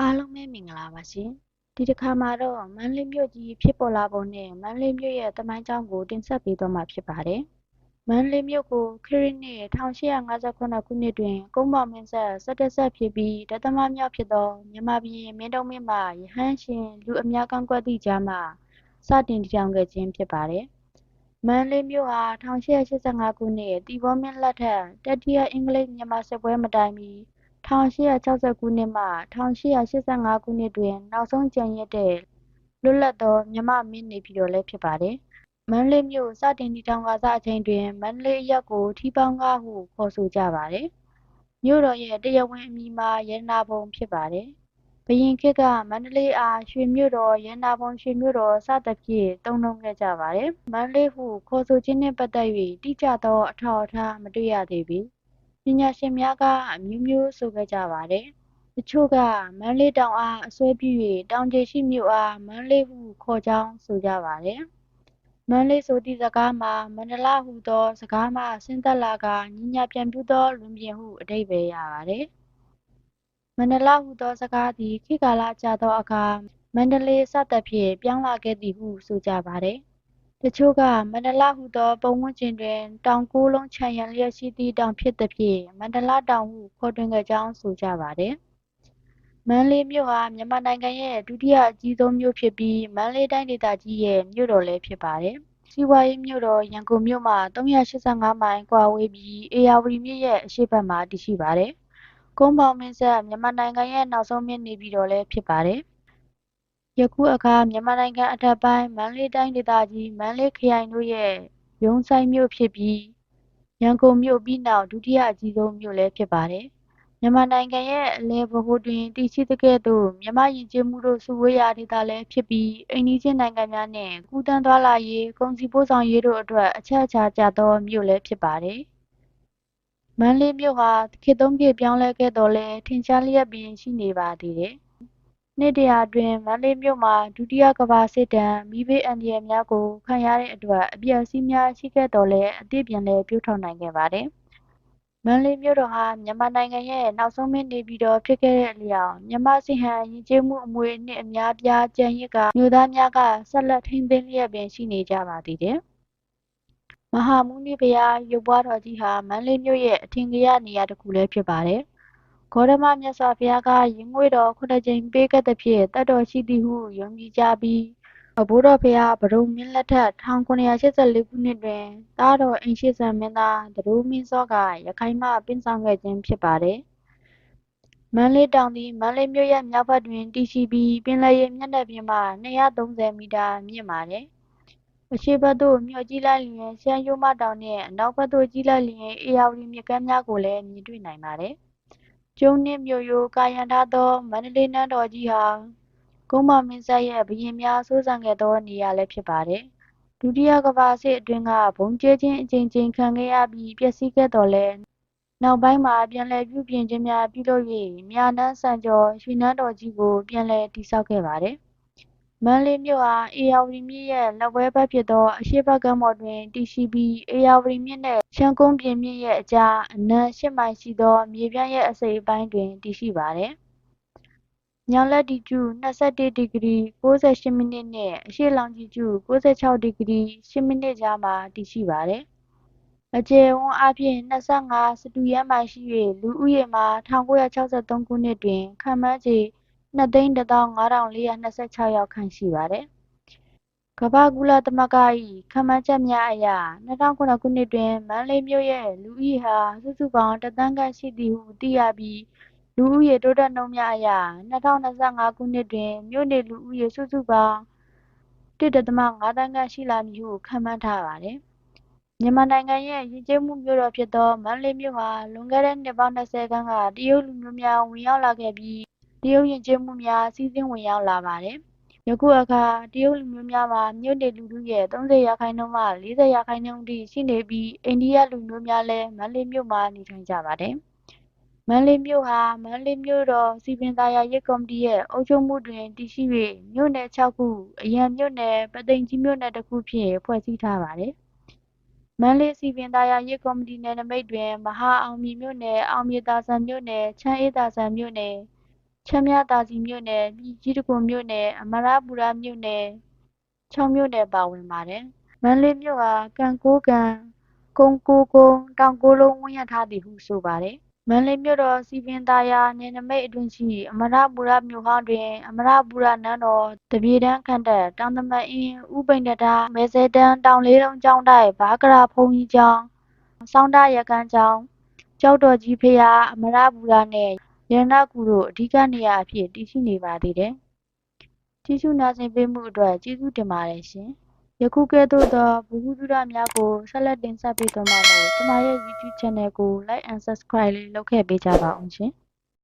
အားလုံးပဲမင်္ဂလာပါရှင်ဒီတစ်ခါမှာတော့မန္တလေးမြို့ကြီးဖြစ်ပေါ်လာပုံနဲ့မန္တလေးမြို့ရဲ့သမိုင်းကြောင်းကိုတင်ဆက်ပေးသွားမှာဖြစ်ပါတယ်မန္တလေးမြို့ကိုခရစ်နှစ်1858ခုနှစ်တွင်ကုန်းမောင်မင်းဆက်17ဆက်ဖြစ်ပြီးဒသမမြောက်ဖြစ်သောမြန်မာပြည်မင်းတုံးမင်းမှရဟန်းရှင်လူအများကောင်းကွက်သည့်ကြားမှစတင်တည်ထောင်ခဲ့ခြင်းဖြစ်ပါတယ်မန္တလေးမြို့ဟာ1885ခုနှစ်တီဘောမင်းလက်ထက်တတိယအင်္ဂလိပ်မြန်မာစစ်ပွဲမတိုင်မီ 1860ခုနှစ်မှ 1885 ခုနှစ်တွင် နောက်ဆုံးကျန်ရစ်တဲ့လွတ်လပ်သော မြန်မာ့မင်းနေပြည်တော်လည်း ဖြစ်ပါတယ်။မန္တလေးမြို့ စတင်တည်ထောင်ကာစအချိန်တွင် မန္တလေးအရပ်ကို ထီးပေါင်းကား ဟု ခေါ်ဆိုကြပါတယ်။မြို့တော်ရဲ့တရားဝင်အမည်မှာ ရတနာပုံ ဖြစ်ပါတယ်။ဘုရင်ခေတ်က မန္တလေးအား ရွှေမြို့တော်၊ရတနာပုံရွှေမြို့တော် စသဖြင့် သုံးနှုန်းခဲ့ကြပါတယ်။မန္တလေးဟု ခေါ်ဆိုခြင်းနှင့်ပတ်သက်၍တိကျသော အထောက်အထား မတွေ့ရသေးပေ ပညာရှင်များကအမျိုးမျိုးဆိုခဲ့ကြပါတယ်။တချို့ကမန္တလေးတောင်အားအစွဲပြု၍တောင်ခြေရှိမြို့အားမန္တလေးဟုခေါ်ကြောင်းဆိုကြပါတယ်။မန္တလေးဆိုသည့်စကားမှာမန္တလဟူသောစကားမှဆင်းသက်လာကာညီညာပြန်ပြုသောလွင်ပြင်ဟုအဓိပ္ပါယ်ရပါတယ်။မန္တလဟူသောစကားသည်ခေတ်ကာလကြာသောအခါမန္တလေးစသဖြင့်ပြောင်းလာခဲ့သည်ဟုဆိုကြပါတယ်။ တချို့က မန္တလဟုသော ပတ်ဝန်းကျင်တွင် တောင်ကိုးလုံးခြံရံလျက်ရှိသည့်တောင်ဖြစ်သဖြင့် မန္တလတောင်ဟု ခေါ်တွင်ခဲ့ကြောင်း ဆိုကြပါသည်။မန္တလေးမြို့ဟာ မြန်မာနိုင်ငံရဲ့ဒုတိယအကြီးဆုံးမြို့ဖြစ်ပြီး မန္တလေးတိုင်းဒေသကြီးရဲ့ မြို့တော်လည်းဖြစ်ပါတယ်။စီးပွားရေးမြို့တော် ရန်ကုန်မြို့မှ 385 မိုင်ကွာဝေးပြီး ဧရာဝတီမြစ်ရဲ့ အရှေ့ဘက်မှာ တည်ရှိပါတယ်။ကုန်းပေါင်မင်းဆက် မြန်မာနိုင်ငံရဲ့ နောက်ဆုံးမြစ်နေပြည်တော်လည်း ဖြစ်ပါတယ်။ ယခုအခါမြန်မာနိုင်ငံအထက်ပိုင်းမန္တလေးတိုင်းဒေသကြီးမန္တလေးခရိုင်တို့ရဲ့ရုံးစိုက်မြို့ဖြစ်ပြီးရန်ကုန်မြို့ပြီးနောက်ဒုတိယအကြီးဆုံးမြို့လည်းဖြစ်ပါတယ်။မြန်မာနိုင်ငံရဲ့အလယ်ဗဟိုတွင်တည်ရှိသကဲ့သို့မြန်မာ့ယဉ်ကျေးမှုတို့စုဝေးရာဒေသလည်းဖြစ်ပြီးအိမ်နီးချင်းနိုင်ငံများနှင့်ကူးသန်းသွားလာရေး၊ကုန်စည်ပို့ဆောင်ရေးတို့အတွက်အချက်အချာကျသောမြို့လည်းဖြစ်ပါတယ်။မန္တလေးမြို့ဟာခေတ်သုံးခေတ်ပြောင်းလဲခဲ့သော်လည်းထင်ရှားလျက်ပင်ရှိနေပါသေးတယ် နှစ်တရာအတွင်း မန္တလေးမြို့မှာ ဒုတိယကမ္ဘာစစ်ဒဏ် မီးဘေးအန္တရာယ်များကို ခံရတဲ့အတွက် အပျက်အစီးများ ရှိခဲ့သော်လည်း အသစ်ပြန်လည် ပြုထောင်နိုင်ခဲ့ပါတယ်။မန္တလေးမြို့တော်ဟာ မြန်မာနိုင်ငံရဲ့ နောက်ဆုံးမင်းနေပြည်တော် ဖြစ်ခဲ့တဲ့အလျောက် မြန်မာ့စစ်ဟန်ယဉ်ကျေးမှု အမွေအနှစ် အများအပြား ကျန်ရစ်ကာ မြို့သားများက ဆက်လက် ထိန်းသိမ်းလျက်ပင် ရှိနေကြပါသေးတယ်။မဟာမုနိဘုရား ရုပ်ပွားတော်ကြီးဟာ မန္တလေးမြို့ရဲ့ အထင်ကရနေရာတစ်ခုလည်း ဖြစ်ပါတယ်။ ဂေါတမမြတ်စွာဘုရားကရင်ငွေ့တော်ခုနှစ်ကြိမ်ပေးခဲ့သဖြင့်သက်တော်ရှိသည်ဟုယုံကြည်ကြပြီးဘိုးတော်ဘုရားပဒုံမင်းလက်ထက်1784ခုနှစ်တွင်သားတော်အိမ်ရှိစံမင်းသားသတို့မင်းစောကရခိုင်မှပင်းဆောင်ခဲ့ခြင်းဖြစ်ပါတယ်။မန္တလေးတောင်သည်မန္တလေးမြို့ရဲ့မြောက်ဘက်တွင်တည်ရှိပြီးပင်လယ်ရေမျက်နှာပြင်မှ230မီတာမြင့်ပါတယ်။အရှေ့ဘက်သို့မျှော်ကြည့်လိုက်လျှင်ရှမ်းရိုးမတောင်နှင့်အနောက်ဘက်သို့ကြည့်လိုက်လျှင်ဧရာဝတီမြစ်ကမ်းများကိုလည်းမြင်တွေ့နိုင်ပါတယ် ကျုံးနှင့်မြို့ရိုးကာရံထားသော မန္တလေးနန်းတော်ကြီးဟာ ကုန်းမောင်မင်းဆက်ရဲ့ဘုရင်များစိုးစံခဲ့သောနေရာလည်းဖြစ်ပါတယ်။ဒုတိယကမ္ဘာစစ်အတွင်းက ဗုံးကျဲခြင်းအကြိမ်ကြိမ်ခံခဲ့ရပြီး ပျက်စီးခဲ့သော်လည်း နောက်ပိုင်းမှာ ပြန်လည်ပြုပြင်ခြင်းများပြုလုပ်၍မြနန်းစံကျော် ရွှေနန်းတော်ကြီးကို ပြန်လည်တည်ဆောက်ခဲ့ပါတယ် မန္တလေးမြို့ဟာဧရာဝတီမြစ်ရဲ့ လက်ဝဲဘက်ဖြစ်သော အရှေ့ဘက်ကမ်းပေါ်တွင် တည်ရှိပြီး ဧရာဝတီမြစ်နှင့် ရှမ်းကုန်းပြင်မြစ်ရဲ့အကြား အနံ၈မိုင်ရှိသော မြေပြန့်ရဲ့အစိတ်အပိုင်းတွင် တည်ရှိပါသည်။မြောက်လက်တီကျူ ၂၁ ဒီဂရီ ၉၈ မိနစ်နှင့် အရှေ့လောင်ဂျီကျူ ၉၆ ဒီဂရီ ၈ မိနစ်ကြားမှာ တည်ရှိပါသည်။အကျယ်အဝန်းအားဖြင့် ၂၅ စတုရန်းမိုင်ရှိ၍လူဦးရေမှာ ၁၉၆၃ ခုနှစ်တွင် ခန့်မှန်းခြေ 2သိန်း15426ယောက်ခန့်ရှိပါတယ်။ကမ္ဘာ့ကုလသမဂ္ဂ၏ခန့်မှန်းချက်များအရ2009ခုနှစ်တွင်မန္တလေးမြို့ရဲ့လူဦးရေဟာစုစုပေါင်းတစ်သန်းခန့်ရှိသည်ဟုသိရပြီးလူဦးရေတိုးတက်နှုန်းများအရ2025ခုနှစ်တွင်မြို့နေလူဦးရေစုစုပေါင်း1.5သန်းခန့်ရှိလာမည်ဟုခန့်မှန်းထားပါသည်။မြန်မာနိုင်ငံရဲ့ယဉ်ကျေးမှုမြို့တော်ဖြစ်သောမန္တလေးမြို့ဟာလွန်ခဲ့တဲ့နှစ်ပေါင်း20ခန့်ကတရုတ်လူမျိုးများဝင်ရောက်လာခဲ့ပြီး တရုတ်ယဉ်ကျေးမှုများစီးဆင်းဝင်ရောက်လာပါတယ်။ယခုအခါတရုတ်လူမျိုးများမှာမြို့နေလူထုရဲ့30ရာခိုင်နှုန်းမှ40ရာခိုင်နှုန်းအထိရှိနေပြီးအိန္ဒိယလူမျိုးများလည်းမန္တလေးမြို့မှာနေထိုင်ကြပါတယ်။မန္တလေးမြို့ဟာမန္တလေးမြို့တော်စည်ပင်သာယာရေးကော်မတီရဲ့အုပ်ချုပ်မှုတွင်တည်ရှိ၍မြို့နယ်6ခုအရန်မြို့နယ်ပသိမ်ကြီးမြို့နယ်တစ်ခုဖြင့်ဖွဲ့စည်းထားပါတယ်။မန္တလေးစီပင်သာယာရေးကော်မတီနယ်နိမိတ်တွင်မဟာအောင်မြေမြို့နယ်အောင်မြေသာစံမြို့နယ်ချမ်းအေးသာစံမြို့နယ် ချမ်းမြသာစီမြို့နယ်ပြည်ကြီးတံခွန်မြို့နယ်အမရပူရမြို့နယ်6မြို့နယ်ပါဝင်ပါတယ်မန္တလေးမြို့ဟာကံကိုးကံကုန်းကိုးကုန်းတောင်ကိုးလုံးဝန်းရံထားသည်ဟုဆိုပါတယ်မန္တလေးမြို့တော်စီပင်သာယာနယ်နိမိတ်အတွင်းရှိအမရပူရမြို့ဟောင်းတွင် အမရပူရနန်းတော်တပြေတန်းခန့်တက်တောင်သမတ်အင်းဥပိန္နတာမဲစဲတန်းတောင်လေးလုံးကျောင်းတိုက်ဘားကရာဘုန်းကြီးကျောင်းစောင်းတရကန်းကျောင်းကျောက်တော်ကြီးဖျားအမရပူရနှင့် ရတနာကူတို့ အဓိကနေရာအဖြစ်တည်ရှိနေပါသေးတယ်ကြည့်ရှုနားဆင်ပေးမှုအတွက်ကျေးဇူးတင်ပါတယ်ရှင်ယခုကဲ့သို့သောဗဟုသုတများကိုဆက်လက်တင်ဆက်ပေးသွားမှာမို့ကျမရဲ့ YouTube Channel ကို Like and Subscribe လေးလုပ်ခဲ့ပေးကြပါအောင်ရှင်